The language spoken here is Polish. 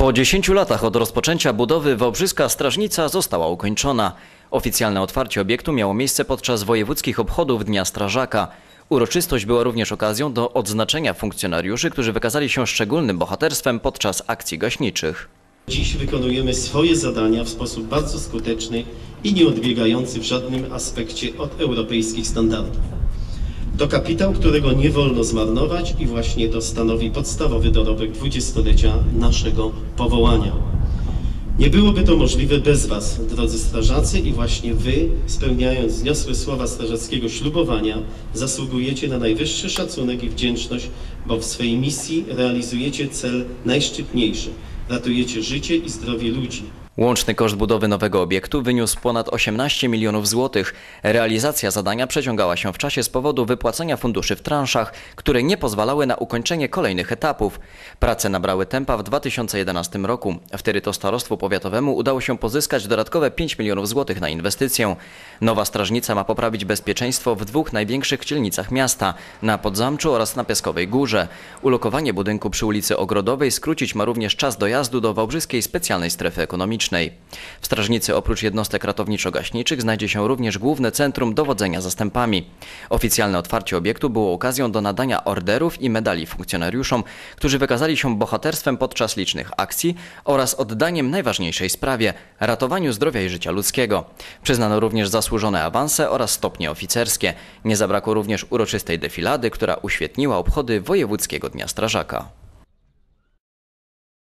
Po 10 latach od rozpoczęcia budowy Wałbrzyska Strażnica została ukończona. Oficjalne otwarcie obiektu miało miejsce podczas wojewódzkich obchodów Dnia Strażaka. Uroczystość była również okazją do odznaczenia funkcjonariuszy, którzy wykazali się szczególnym bohaterstwem podczas akcji gaśniczych. Dziś wykonujemy swoje zadania w sposób bardzo skuteczny i nie odbiegający w żadnym aspekcie od europejskich standardów. To kapitał, którego nie wolno zmarnować i właśnie to stanowi podstawowy dorobek dwudziestolecia naszego powołania. Nie byłoby to możliwe bez Was, drodzy strażacy, i właśnie Wy, spełniając wzniosłe słowa strażackiego ślubowania, zasługujecie na najwyższy szacunek i wdzięczność, bo w swej misji realizujecie cel najszczytniejszy ratujecie życie i zdrowie ludzi. Łączny koszt budowy nowego obiektu wyniósł ponad 18 milionów złotych. Realizacja zadania przeciągała się w czasie z powodu wypłacenia funduszy w transzach, które nie pozwalały na ukończenie kolejnych etapów. Prace nabrały tempa w 2011 roku. Wtedy to starostwu powiatowemu udało się pozyskać dodatkowe 5 milionów złotych na inwestycję. Nowa strażnica ma poprawić bezpieczeństwo w dwóch największych dzielnicach miasta, na Podzamczu oraz na Piaskowej Górze. Ulokowanie budynku przy ulicy Ogrodowej skrócić ma również czas dojazdu do Wałbrzyskiej Specjalnej Strefy Ekonomicznej. W strażnicy oprócz jednostek ratowniczo-gaśniczych znajdzie się również główne centrum dowodzenia zastępami. Oficjalne otwarcie obiektu było okazją do nadania orderów i medali funkcjonariuszom, którzy wykazali się bohaterstwem podczas licznych akcji oraz oddaniem najważniejszej sprawie ratowaniu zdrowia i życia ludzkiego. Przyznano również zasłużone awanse oraz stopnie oficerskie. Nie zabrakło również uroczystej defilady, która uświetniła obchody Wojewódzkiego Dnia Strażaka.